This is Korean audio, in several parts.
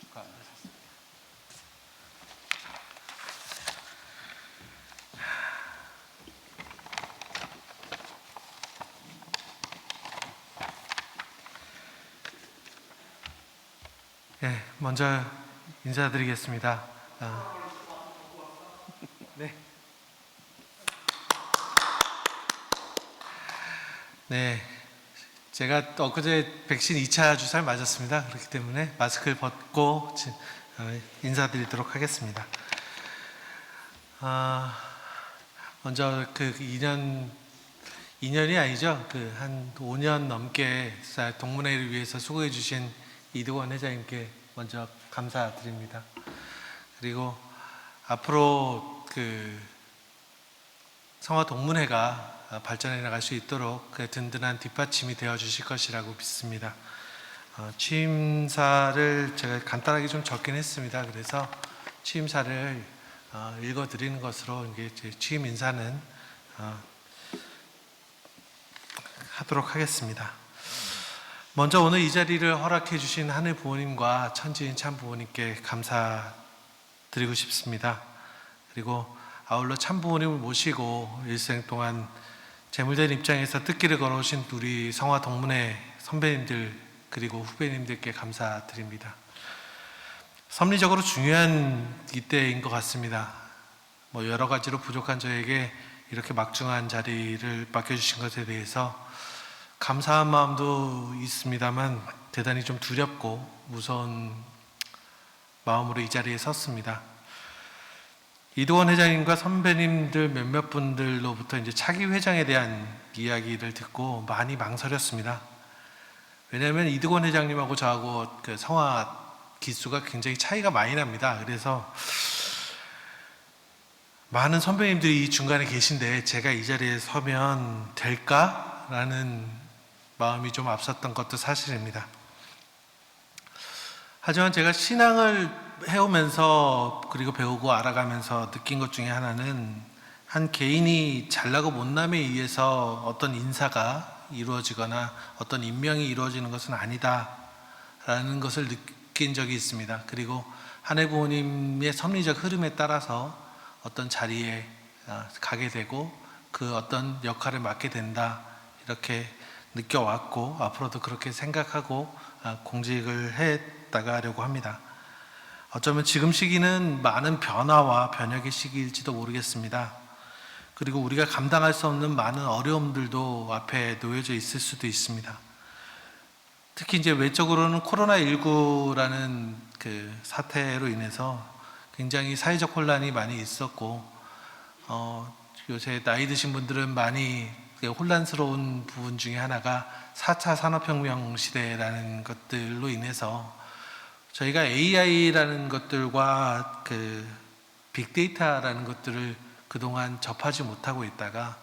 축하하셨습니다. 네, 먼저 인사드리겠습니다. 아, 네. 네, 제가 엊그제 백신 2차 주사를 맞았습니다. 그렇기 때문에 마스크를 벗고 지- 어, 인사드리도록 하겠습니다. 아, 먼저 그 2년 2년이 아니죠. 그 한 5년 넘게 사- 동문회를 위해서 수고해 주신 이두원 회장님께 먼저 감사드립니다. 그리고 앞으로 그 성화 동문회가 발전해 나갈 수 있도록 그 든든한 뒷받침이 되어 주실 것이라고 믿습니다. 어, 취임사를 제가 간단하게 좀 적긴 했습니다. 그래서 취임사를 어, 읽어 드리는 것으로 이게 제 취임 인사는 어, 하도록 하겠습니다. 먼저 오늘 이 자리를 허락해 주신 하늘 부모님과 천지인 참 부모님께 감사드리고 싶습니다. 그리고 아울러 참 부모님을 모시고 일생 동안 재물된 입장에서 뜻길을 걸어오신 우리 성화 동문회 선배님들 그리고 후배님들께 감사드립니다. 섭리적으로 중요한 이때인 것 같습니다. 뭐 여러 가지로 부족한 저에게 이렇게 막중한 자리를 맡겨주신 것에 대해서 감사한 마음도 있습니다만 대단히 좀 두렵고 무서운 마음으로 이 자리에 섰습니다. 이도원 회장님과 선배님들 몇몇 분들로부터 이제 차기 회장에 대한 이야기를 듣고 많이 망설였습니다. 왜냐하면 이두건 회장님하고 저하고 그 성화 기수가 굉장히 차이가 많이 납니다. 그래서 많은 선배님들이 이 중간에 계신데 제가 이 자리에 서면 될까라는 마음이 좀 앞섰던 것도 사실입니다. 하지만 제가 신앙을 해오면서 그리고 배우고 알아가면서 느낀 것 중에 하나는 한 개인이 잘나고 못남에 의해서 어떤 인사가 이루어지거나 어떤 임명이 이루어지는 것은 아니다라는 것을 느낀 적이 있습니다. 그리고 한해 부모님의 섭리적 흐름에 따라서 어떤 자리에 아, 가게 되고 그 어떤 역할을 맡게 된다 이렇게 느껴왔고 앞으로도 그렇게 생각하고 아, 공직을 해 나가려고 합니다. 어쩌면 지금 시기는 많은 변화와 변혁의 시기일지도 모르겠습니다. 그리고 우리가 감당할 수 없는 많은 어려움들도 앞에 놓여져 있을 수도 있습니다. 특히 이제 외적으로는 코로나19라는 그 사태로 인해서 굉장히 사회적 혼란이 많이 있었고, 어, 요새 나이 드신 분들은 많이 그 혼란스러운 부분 중에 하나가 4차 산업혁명 시대라는 것들로 인해서 저희가 AI라는 것들과 그 빅데이터라는 것들을 그동안 접하지 못하고 있다가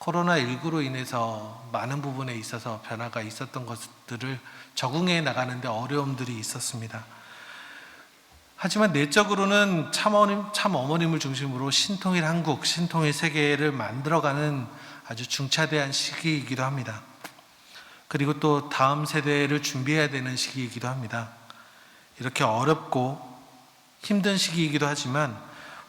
코로나19로 인해서 많은 부분에 있어서 변화가 있었던 것들을 적응해 나가는데 어려움들이 있었습니다. 하지만 내적으로는 참 어머님, 참 어머님을 중심으로 신통일 한국, 신통일 세계를 만들어가는 아주 중차대한 시기이기도 합니다. 그리고 또 다음 세대를 준비해야 되는 시기이기도 합니다. 이렇게 어렵고 힘든 시기이기도 하지만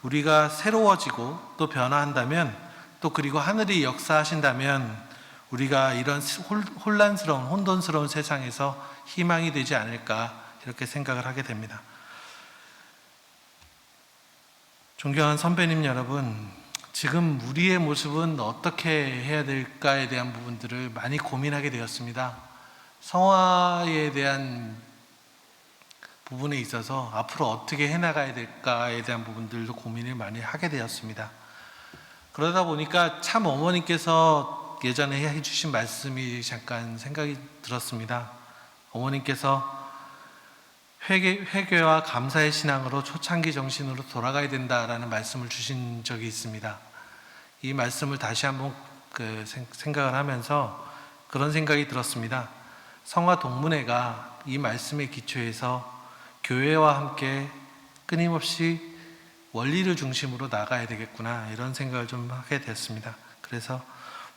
우리가 새로워지고 또 변화한다면 또 그리고 하늘이 역사하신다면 우리가 이런 홀- 혼란스러운 혼돈스러운 세상에서 희망이 되지 않을까 이렇게 생각을 하게 됩니다. 존경한 선배님 여러분, 지금 우리의 모습은 어떻게 해야 될까에 대한 부분들을 많이 고민하게 되었습니다. 성화에 대한 부분에 있어서 앞으로 어떻게 해나가야 될까에 대한 부분들도 고민을 많이 하게 되었습니다. 그러다 보니까 참 어머님께서 예전에 해주신 말씀이 잠깐 생각이 들었습니다. 어머님께서 회개, 회개와 감사의 신앙으로 초창기 정신으로 돌아가야 된다라는 말씀을 주신 적이 있습니다. 이 말씀을 다시 한번 그 생- 생각을 하면서 그런 생각이 들었습니다. 성화 동문회가 이 말씀의 기초에서 교회와 함께 끊임없이 원리를 중심으로 나가야 되겠구나 이런 생각을 좀 하게 됐습니다. 그래서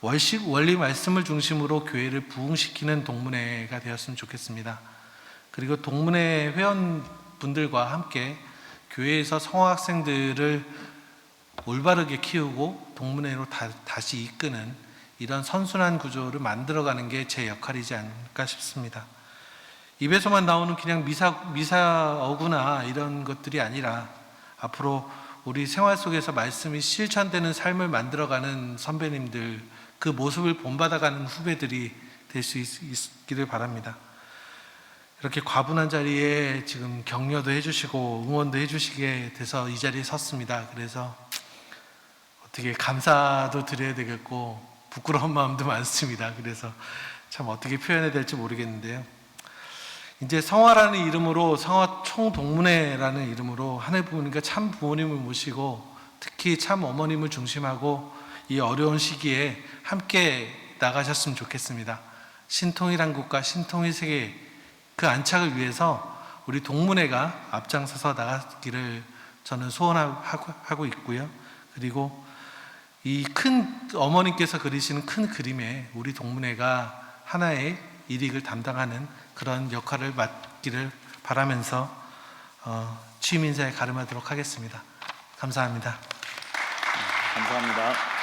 월식 원리 말씀을 중심으로 교회를 부흥시키는 동문회가 되었으면 좋겠습니다. 그리고 동문회 회원 분들과 함께 교회에서 성화 학생들을 올바르게 키우고 동문회로 다, 다시 이끄는 이런 선순환 구조를 만들어가는 게 제 역할이지 않을까 싶습니다. 입에서만 나오는 그냥 미사 미사어구나 이런 것들이 아니라 앞으로 우리 생활 속에서 말씀이 실천되는 삶을 만들어가는 선배님들 그 모습을 본받아가는 후배들이 될 수 있기를 바랍니다. 이렇게 과분한 자리에 지금 격려도 해주시고 응원도 해주시게 돼서 이 자리에 섰습니다. 그래서 어떻게 감사도 드려야 되겠고 부끄러운 마음도 많습니다. 그래서 참 어떻게 표현해야 될지 모르겠는데요. 이제 성화라는 이름으로 성화 총동문회라는 이름으로 하늘 부모님과 참 부모님을 모시고 특히 참 어머님을 중심하고 이 어려운 시기에 함께 나가셨으면 좋겠습니다. 신통일 국가 신통일 세계 그 안착을 위해서 우리 동문회가 앞장서서 나가기를 저는 소원하고 하고 있고요. 그리고 이 큰 어머님께서 그리시는 큰 그림에 우리 동문회가 하나의 일익을 담당하는 그런 역할을 맡기를 바라면서 어, 취임 인사에 가름하도록 하겠습니다. 감사합니다. 감사합니다.